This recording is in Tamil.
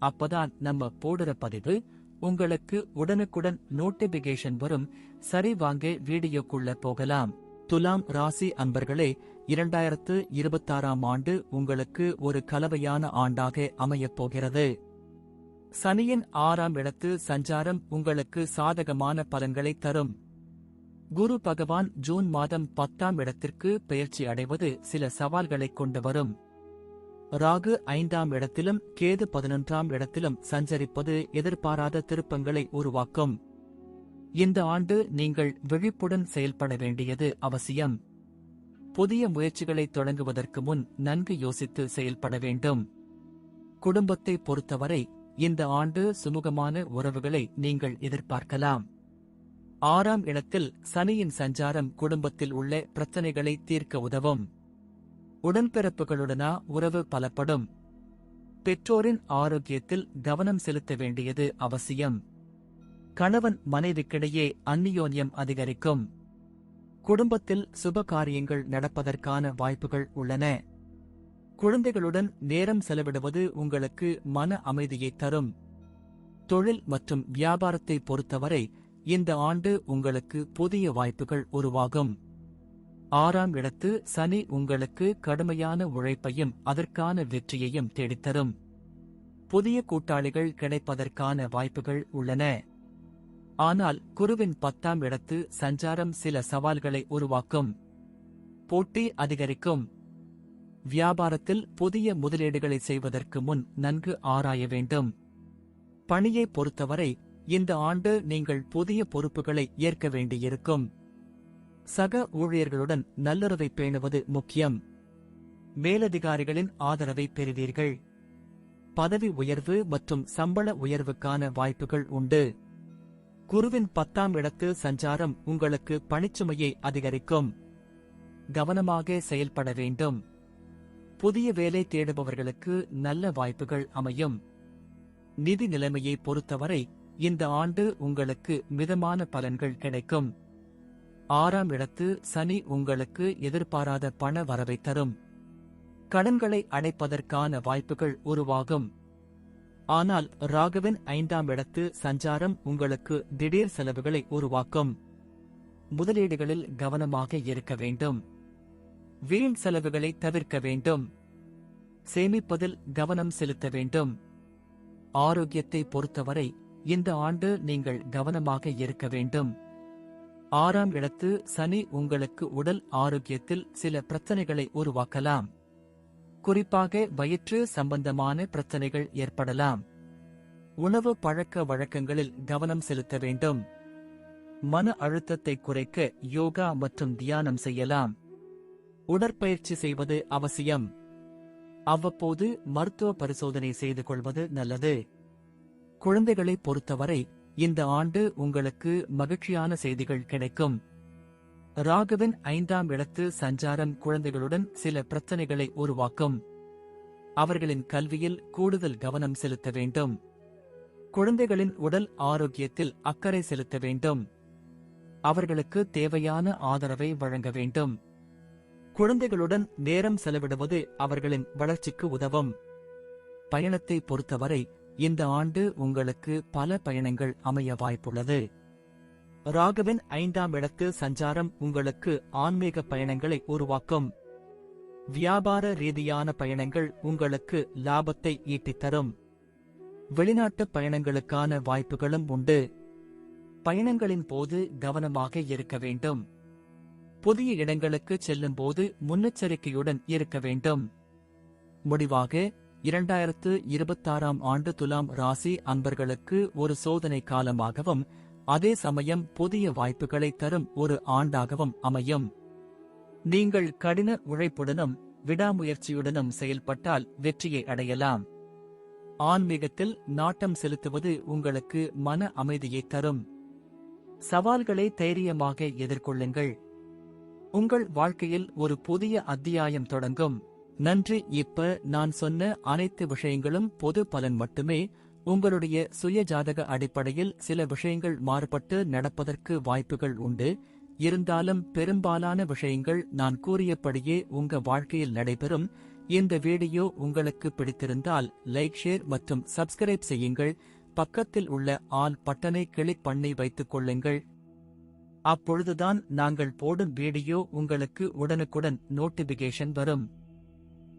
அப்பதான் நம்ம போடுற பதிவு உங்களுக்கு உடனுக்குடன் நோட்டிபிகேஷன் வரும். சரி வாங்க வீடியோக்குள்ள போகலாம். துலாம் ராசி அன்பர்களே இரண்டாயிரத்து இருபத்தாறாம் ஆண்டு உங்களுக்கு ஒரு கலவையான ஆண்டாக அமையப் போகிறது. சனியின் ஆறாம் இடத்து சஞ்சாரம் உங்களுக்கு சாதகமான பலன்களை தரும். குரு பகவான் ஜூன் மாதம் பத்தாம் இடத்திற்கு பெயர்ச்சி அடைவது சில சவால்களைக் கொண்டு வரும். ராகு ஐந்தாம் இடத்திலும் கேது பதினொன்றாம் இடத்திலும் சஞ்சரிப்பது எதிர்பாராத திருப்பங்களை உருவாக்கும். இந்த ஆண்டு நீங்கள் விழிப்புடன் செயல்பட வேண்டியது அவசியம். புதிய முயற்சிகளை தொடங்குவதற்கு முன் நன்கு யோசித்து செயல்பட வேண்டும். குடும்பத்தை பொறுத்தவரை இந்த ஆண்டு சுமூகமான உறவுகளை நீங்கள் எதிர்பார்க்கலாம். ஆறாம் இடத்தில் சனியின் சஞ்சாரம் குடும்பத்தில் உள்ள பிரச்சனைகளை தீர்க்க உதவும். உடன்பிறப்புகளுடனா உறவு பலப்படும். பெற்றோரின் ஆரோக்கியத்தில் கவனம் செலுத்த வேண்டியது அவசியம். கணவன் மனைவிக்கிடையே அந்நியோன்யம் அதிகரிக்கும். குடும்பத்தில் சுப காரியங்கள் நடப்பதற்கான வாய்ப்புகள் உள்ளன. குழந்தைகளுடன் நேரம் செலவிடுவது உங்களுக்கு மன அமைதியை தரும். தொழில் மற்றும் வியாபாரத்தை பொறுத்தவரை இந்த ஆண்டு உங்களுக்கு புதிய வாய்ப்புகள் உருவாகும். ஆறாம் இடத்து சனி உங்களுக்கு கடுமையான உழைப்பையும் அதற்கான வெற்றியையும் தேடித்தரும். புதிய கூட்டாளிகள் கிடைப்பதற்கான வாய்ப்புகள் உள்ளன. ஆனால் குருவின் பத்தாம் இடத்து சஞ்சாரம் சில சவால்களை உருவாக்கும். போட்டி அதிகரிக்கும். வியாபாரத்தில் புதிய முதலீடுகளை செய்வதற்கு முன் நன்கு ஆராய வேண்டும். பணியை பொறுத்தவரை இந்த ஆண்டு நீங்கள் புதிய பொறுப்புகளை ஏற்க வேண்டியிருக்கும். சக ஊழியர்களுடன் நல்லுறவை பேணுவது முக்கியம். மேலதிகாரிகளின் ஆதரவை பெறுவீர்கள். பதவி உயர்வு மற்றும் சம்பள உயர்வுக்கான வாய்ப்புகள் உண்டு. குருவின் பத்தாம் இடத்து சஞ்சாரம் உங்களுக்கு பணிச்சுமையை அதிகரிக்கும். கவனமாக செயல்பட வேண்டும். புதிய வேலை தேடுபவர்களுக்கு நல்ல வாய்ப்புகள் அமையும். நிதி நிலைமையை பொறுத்தவரை இந்த ஆண்டு உங்களுக்கு மிதமான பலன்கள் கிடைக்கும். ஆறாம் இடத்து சனி உங்களுக்கு எதிர்பாராத பண வரவை தரும். கடன்களை அடைப்பதற்கான வாய்ப்புகள் உருவாகும். ஆனால் ராகவின் ஐந்தாம் இடத்து சஞ்சாரம் உங்களுக்கு திடீர் செலவுகளை உருவாக்கும். முதலீடுகளில் கவனமாக இருக்க வேண்டும். வீண் செலவுகளை தவிர்க்க வேண்டும். சேமிப்பதில் கவனம் செலுத்த வேண்டும். ஆரோக்கியத்தை பொறுத்தவரை இந்த ஆண்டு நீங்கள் கவனமாக இருக்க வேண்டும். ஆறாம் இடத்து சனி உங்களுக்கு உடல் ஆரோக்கியத்தில் சில பிரச்சனைகளை உருவாக்கலாம். குறிப்பாக வயிற்று சம்பந்தமான பிரச்சனைகள் ஏற்படலாம். உணவு பழக்க வழக்கங்களில் கவனம் செலுத்த வேண்டும். மன அழுத்தத்தை குறைக்க யோகா மற்றும் தியானம் செய்யலாம். உடற்பயிற்சி செய்வது அவசியம். அவ்வப்போது மருத்துவ பரிசோதனை செய்து கொள்வது நல்லது. குழந்தைகளை பொறுத்தவரை இந்த ஆண்டு உங்களுக்கு மகிழ்ச்சியான செய்திகள் கிடைக்கும். ராகுவின் ஐந்தாம் இடத்து சஞ்சாரம் குழந்தைகளுடன் சில பிரச்சனைகளை உருவாக்கும். அவர்களின் கல்வியில் கூடுதல் கவனம் செலுத்த வேண்டும். குழந்தைகளின் உடல் ஆரோக்கியத்தில் அக்கறை செலுத்த வேண்டும். அவர்களுக்கு தேவையான ஆதரவை வழங்க வேண்டும். குழந்தைகளுடன் நேரம் செலவிடுவது அவர்களின் வளர்ச்சிக்கு உதவும். பயணத்தை பொறுத்தவரை இந்த ஆண்டு உங்களுக்கு பல பயணங்கள் அமைய வாய்ப்புள்ளது. ராகவின் ஐந்தாம் இடத்தில் சஞ்சாரம் உங்களுக்கு ஆன்மீக பயணங்களை உருவாக்கும். வியாபார ரீதியான பயணங்கள் உங்களுக்கு லாபத்தை ஈட்டித் தரும் வெளிநாட்டு பயணங்களுக்கான வாய்ப்புகளும் உண்டு. பயணங்களின் போது கவனமாக இருக்க வேண்டும். புதிய இடங்களுக்கு செல்லும் போது முன்னெச்சரிக்கையுடன் இருக்க வேண்டும். முடிவாக இரண்டாயிரத்து இருபத்தாறாம் ஆண்டு துலாம் ராசி அன்பர்களுக்கு ஒரு சோதனை காலமாகவும் அதே சமயம் புதிய வாய்ப்புகளை தரும் ஒரு ஆண்டாகவும் அமையும். நீங்கள் கடின உழைப்புடனும் விடாமுயற்சியுடனும் செயல்பட்டால் வெற்றியை அடையலாம். ஆன்மீகத்தில் நாட்டம் செலுத்துவது உங்களுக்கு மன அமைதியை தரும். சவால்களை தைரியமாக எதிர்கொள்ளுங்கள். உங்கள் வாழ்க்கையில் ஒரு புதிய அத்தியாயம் தொடங்கும். நன்றி. இப்ப நான் சொன்ன அனைத்து விஷயங்களும் பொது பலன் மட்டுமே. உங்களுடைய சுய ஜாதக அடிப்படையில் சில விஷயங்கள் மாறுபட்டு நடப்பதற்கு வாய்ப்புகள் உண்டு. இருந்தாலும் பெரும்பாலான விஷயங்கள் நான் கூறியபடியே உங்க வாழ்க்கையில் நடைபெறும். இந்த வீடியோ உங்களுக்கு பிடித்திருந்தால் லைக் ஷேர் மற்றும் சப்ஸ்கிரைப் செய்யுங்கள். பக்கத்தில் உள்ள ஆல் பட்டனை கிளிக் பண்ணி வைத்துக் கொள்ளுங்கள். அப்பொழுதுதான் நாங்கள் போடும் வீடியோ உங்களுக்கு உடனுக்குடன் நோட்டிபிகேஷன் வரும்.